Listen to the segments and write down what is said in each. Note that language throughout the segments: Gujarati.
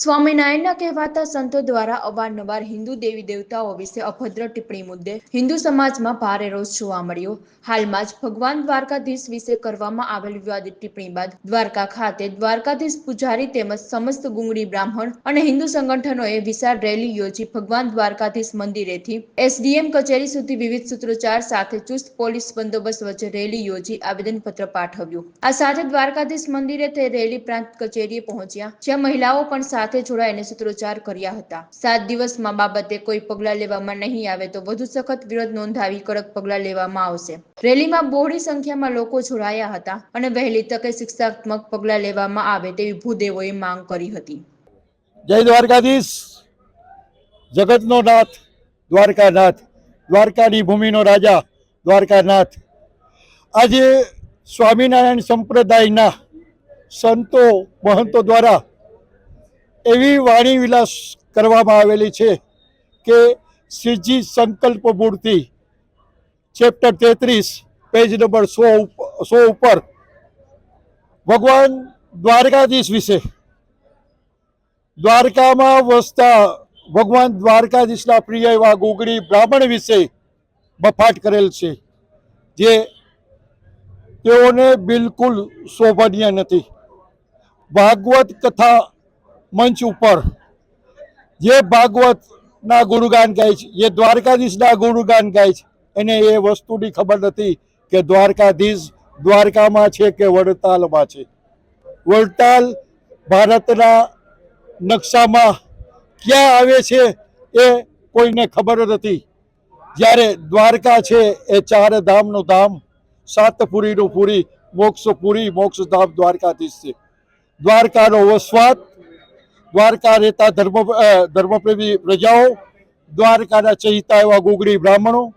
સ્વામિનારાયણના કહેવાતા સંતો દ્વારા અવારનવાર હિન્દુ દેવી દેવતાઓ વિશે અભદ્ર ટિપ્પણી મુદ્દે હિન્દુ સમાજમાં ભારે રોષ જોવા મળ્યો. હાલમાં જ ભગવાન દ્વારકાધીશ વિશે કરવામાં આવેલ વિવાદિત ટિપ્પણી બાદ દ્વારકા ખાતે દ્વારકાધીશ પૂજારી તેમજ સમસ્ત ગુંગળી બ્રાહ્મણ અને હિન્દુ સંગઠનોએ વિશાળ રેલી યોજી ભગવાન દ્વારકાધીશ મંદિરેથી એસડીએમ કચેરી સુધી વિવિધ સૂત્રોચ્ચાર સાથે ચુસ્ત પોલીસ બંદોબસ્ત વચ્ચે રેલી યોજી આવેદનપત્ર પાઠવ્યું. આ સાથે દ્વારકાધીશ મંદિરે તે રેલી પ્રાંત કચેરીએ પહોંચ્યા, જ્યાં મહિલાઓ પણ સાથે જોડાઈને સૂત્રોચ્ચાર કર્યા હતા. સાત દિવસમાં બાબતે કોઈ પગલાં લેવામાં નહીં આવે તો વધુ સખત વિરોધ નોંધાવી કડક પગલાં લેવામાં આવશે. રેલીમાં બહોળી સંખ્યામાં લોકો જોડાયા હતા અને વહેલી તકે શિક્ષાત્મક પગલાં લેવામાં આવે તેવી ભૂદેવોએ માંગ કરી હતી. જય દ્વારકાધીશ. જગતનો નાથ, દ્વારકાનાથ. દ્વારકાની ભૂમિનો રાજા, દ્વારકાનાથ. આજે સ્વામિનારાયણ સંપ્રદાયના સંતો, મહંતો દ્વારા એવી વાણી વિલાસ કરવામાં આવેલી છે કે શ્રીજી સંકલ્પ મૂર્તિ, ચેપ્ટર તેત્રીસ, પેજ નંબર સો સો ઉપર. ભગવાન દ્વારકાધીશ વિશે. દ્વારકામાં વસતા ભગવાન દ્વારકાધીશના પ્રિય એવા ગોગડી બ્રાહ્મણ વિશે બફાટ કરેલ છે, જે તેઓને બિલકુલ શોભનીય નથી. ભાગવત કથા મંચ ઉપર. જે ભાગવતના ગુણગાન ગાય છે, જે દ્વારકાધીશના ગુણગાન ગાય છે, એને એ વસ્તુની ખબર નથી કે દ્વારકાધીશ દ્વારકામાં છે કે વડતાલમાં છે. વડતાલ ભારતના નકશામાં ક્યાં આવે છે એ કોઈને ખબર નથી. જ્યારે દ્વારકા છે એ ચાર ધામનું ધામ સાત પુરીનું પુરી મોક્ષ પુરી મોક્ષ ધામ દ્વારકાધીશ છે. દ્વારકાનો વસવાટ દ્વારકા રહેતા ધર્મ ધર્મપ્રેમી પ્રજાઓ, દ્વારકાના ચહિતા એવા ગોગડી બ્રાહ્મણો,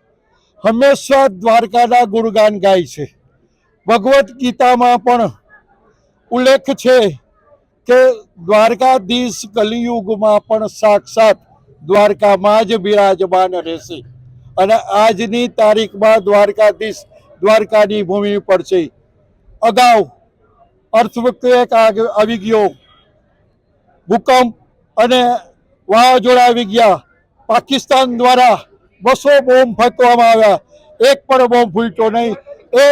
હંમેશા દ્વારકાના ગુણગાન ગાય છે. ભગવદ્ ગીતામાં પણ ઉલ્લેખ છે કે દ્વારકાધીશ કલિયુગમાં પણ સાક્ષાત દ્વારકામાં જ બિરાજમાન રહેશે અને આજની તારીખમાં દ્વારકાધીશ દ્વારકાની ભૂમિ પર છે. અગાઉ અર્થક્વેક આગ- આવી ગયો. ભૂકંપ અને વાવાઝોડા આવી ગયા. પાકિસ્તાન દ્વારા બસો બોમ્બ ફેંકવામાં આવ્યા. એક પણ બોમ્બ ફૂટ્યો નહીં. એ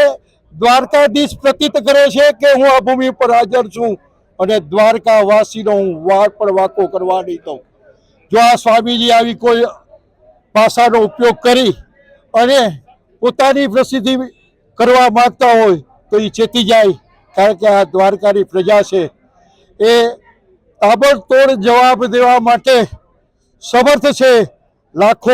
દ્વારકાધીશ પ્રતીત કરે છે કે હું આ ભૂમિ પર હાજર છું અને દ્વારકાવાસીનો હું વાર પણ વાકો કરવા નહીં દઉં. જો આ સ્વામીજી આવી કોઈ ભાષાનો ઉપયોગ કરી અને પોતાની પ્રસિદ્ધિ કરવા માગતા હોય તો એ ચેતી જાય, કારણ કે આ દ્વારકાની પ્રજા છે. એ તાબડતોડ જવાબ દેવા માટે સમર્થ છે લાખો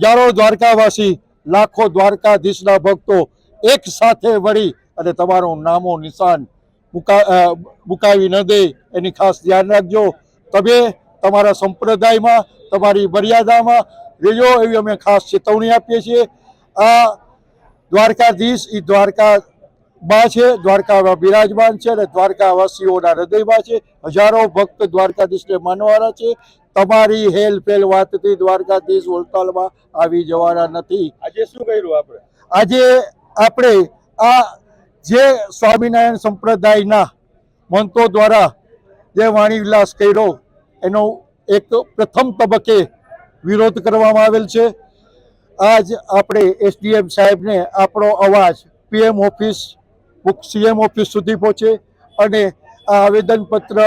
હજારો દ્વારકાવાસી, લાખો દ્વારકાધીશના ભક્તો એક સાથે વળી અને તમારું નામો નિશાન મુકા મુકાવી ન દે એની ખાસ ધ્યાન રાખજો. તમે તમારા સંપ્રદાયમાં, તમારી મર્યાદામાં રહેજો એવી અમે ખાસ ચેતવણી આપીએ છીએ. આ દ્વારકાધીશ એ દ્વારકા માં છે દ્વારકામાં બિરાજમાન છે અને દ્વારકાવાસીઓના હૃદયમાં છે. હજારો ભક્ત દ્વારકાધીશને માનવાના છે. તમારી હેલ ફેલ વાતથી દ્વારકાધીશ વલતાલમાં આવી જવાના નથી. આજે શું કર્યું આપણે? આજે આપણે આ જે સ્વામિનારાયણ સંપ્રદાયના મંતો દ્વારા જે વાણી વિલાસ કર્યો એનો એક પ્રથમ તબક્કે વિરોધ કરવામાં આવેલ છે. આજ આપણે એસડીએમ સાહેબને આપણો અવાજ પીએમ ઓફિસ સીએમ ઓફિસ સુધી પહોંચે અને આ આવેદનપત્ર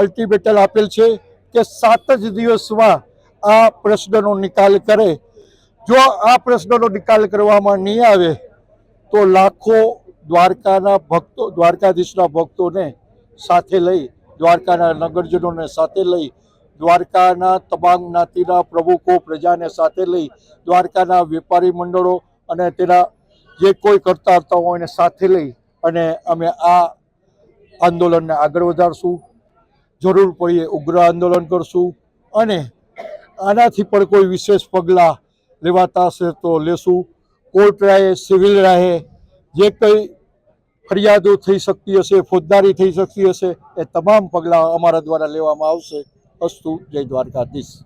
અલ્ટિમેટલ આપેલ છે કે સાત જ દિવસમાં આ પ્રશ્નનો નિકાલ કરે. જો આ પ્રશ્નનો નિકાલ કરવામાં નહીં આવે, તો લાખો દ્વારકાના ભક્તો, દ્વારકાધીશના ભક્તોને સાથે લઈ, દ્વારકાના નગરજનોને સાથે લઈ, દ્વારકાના તમામ જ્ઞાતિના પ્રમુખો પ્રજાને સાથે લઈ, દ્વારકાના વેપારી મંડળો અને તેના જે કોઈ કરતા હતા હોય એને સાથે લઈ અને અમે આ આંદોલનને આગળ વધારશું. જરૂર પડીએ ઉગ્ર આંદોલન કરશું અને આનાથી પણ કોઈ વિશેષ પગલાં લેવાતા હશે તો લેશું. કોર્ટ રાહે, સિવિલ રાહે, જે કંઈ ફરિયાદો થઈ શકતી હશે, ફોજદારી થઈ શકતી હશે, એ તમામ પગલાં અમારા દ્વારા લેવામાં આવશે. અસ્તુ, જય દ્વારકાધીશ.